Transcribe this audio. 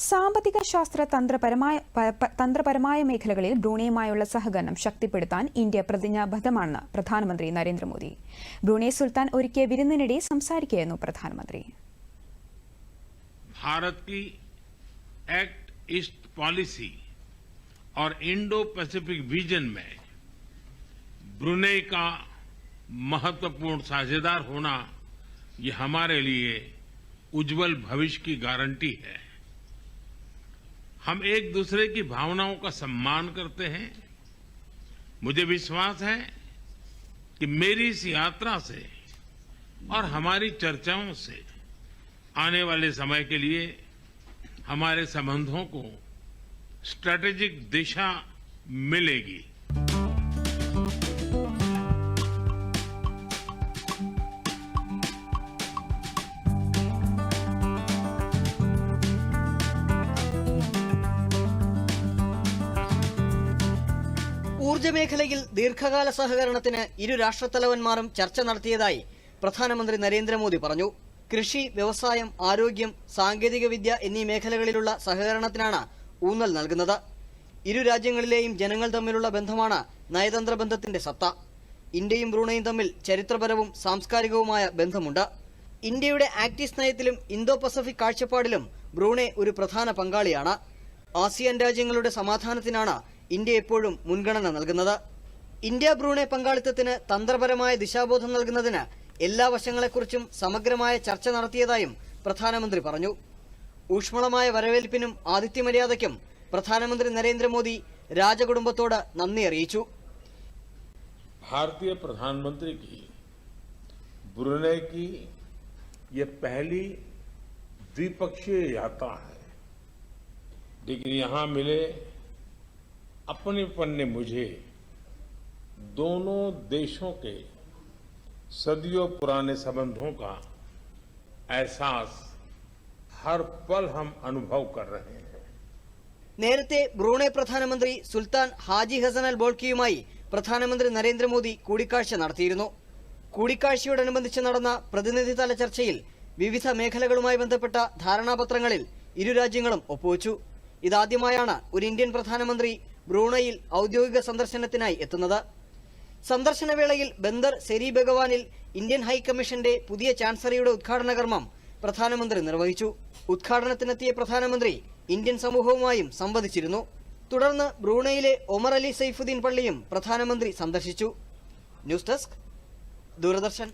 സാമ്പത്തിക ശാസ്ത്ര തന്ത്രപരമായ പ- പ- തന്ത്രപരമായ മേഖലകളിൽ ബ്രൂണയുമായുള്ള സഹകരണം ശക്തിപ്പെടുത്താൻ ഇന്ത്യ പ്രതിജ്ഞാബദ്ധമാണെന്ന് പ്രധാനമന്ത്രി നരേന്ദ്രമോദി ബ്രൂണെ സുൽത്താൻ ഒരുക്കിയ വിരുന്നിനിടെ സംസാരിക്കുകയായിരുന്നു പ്രധാനമന്ത്രി भारत की एक्ट ईस्ट पॉलिसी और इंडो पैसिफिक विजन में ब्रुनेई का महत्वपूर्ण साझेदार होना ये हमारे लिए उज्जवल भविष्य की गारंटी है हम एक दूसरे की भावनाओं का सम्मान करते हैं। मुझे विश्वास है कि मेरी इस यात्रा से और हमारी चर्चाओं से आने वाले समय के लिए हमारे संबंधों को स्ट्रैटेजिक दिशा मिलेगी। ഊർജ മേഖലയിൽ ദീർഘകാല സഹകരണത്തിന് ഇരു രാഷ്ട്രത്തലവന്മാരും ചർച്ച നടത്തിയതായി പ്രധാനമന്ത്രി നരേന്ദ്രമോദി പറഞ്ഞു. കൃഷി വ്യവസായം ആരോഗ്യം സാങ്കേതികവിദ്യ എന്നീ മേഖലകളിലുള്ള സഹകരണത്തിനാണ് ഊന്നൽ നൽകുന്നത്. ഇരു രാജ്യങ്ങളിലെയും ജനങ്ങൾ തമ്മിലുള്ള ബന്ധമാണ് നയതന്ത്ര ബന്ധത്തിന്റെ സത്ത. ഇന്ത്യയും ബ്രൂണയും തമ്മിൽ ചരിത്രപരവും സാംസ്കാരികവുമായ ബന്ധമുണ്ട്. ഇന്ത്യയുടെ ആക്ടീസ് നയത്തിലും ഇന്തോ പസഫിക് കാഴ്ചപ്പാടിലും ബ്രൂണെ ഒരു പ്രധാന പങ്കാളിയാണ്. ആസിയാൻ രാജ്യങ്ങളുടെ സമാധാനത്തിനാണ് ഇന്ത്യ എപ്പോഴും മുൻഗണന നൽകുന്നത് ഇന്ത്യ ബ്രൂണെ പങ്കാളിത്തത്തിന് തന്ത്രപരമായ ദിശാബോധം നൽകുന്നതിന് എല്ലാ വശങ്ങളെക്കുറിച്ചും സമഗ്രമായ ചർച്ച നടത്തിയതായും പ്രധാനമന്ത്രി പറഞ്ഞു ഊഷ്മളമായ വരവേൽപ്പിനും ആതിഥ്യമര്യാദയ്ക്കും പ്രധാനമന്ത്രി നരേന്ദ്രമോദി രാജകുടുംബത്തോട് നന്ദി അറിയിച്ചു भारतीय प्रधानमंत्री की ब्रुनेई की ये पहली द्विपक्षीय यात्रा है लेकिन यहां मिले अपनेपन ने मुझे दोनों देशों के सदियों पुराने संबंधों का एहसास हर पल हम अनुभव कर रहे हैं നേരത്തെ ബ്രൂണെ പ്രധാനമന്ത്രി സുൽത്താൻ ഹാജി ഹസൻ അൽ ബോൾക്കിയുമായി പ്രധാനമന്ത്രി നരേന്ദ്രമോദി കൂടിക്കാഴ്ച നടത്തിയിരുന്നു കൂടിക്കാഴ്ചയോടനുബന്ധിച്ച് നടന്ന പ്രതിനിധിതല ചർച്ചയിൽ വിവിധ മേഖലകളുമായി ബന്ധപ്പെട്ട ധാരണാപത്രങ്ങളിൽ ഇരു രാജ്യങ്ങളും ഒപ്പുവച്ചു ഇതാദ്യമായാണ് ഒരു ഇന്ത്യൻ പ്രധാനമന്ത്രി ബ്രൂണയിൽ ഔദ്യോഗിക സന്ദർശനത്തിനായി എത്തുന്നത്. സന്ദർശനവേളയിൽ ബന്ദർ സെരി ബഗവാനിൽ ഇന്ത്യൻ ഹൈക്കമ്മീഷന്റെ പുതിയ ചാൻസറിയുടെ ഉദ്ഘാടന കർമ്മം പ്രധാനമന്ത്രി നിർവഹിച്ചു. ഉദ്ഘാടനത്തിനെത്തിയ പ്രധാനമന്ത്രി ഇന്ത്യൻ സമൂഹവുമായും സംവദിച്ചിരുന്നു. തുടർന്ന് ബ്രൂണയിലെ ഒമർ അലി സൈഫുദ്ദീൻ പള്ളിയും പ്രധാനമന്ത്രി സന്ദർശിച്ചു. News desk Doordarshan.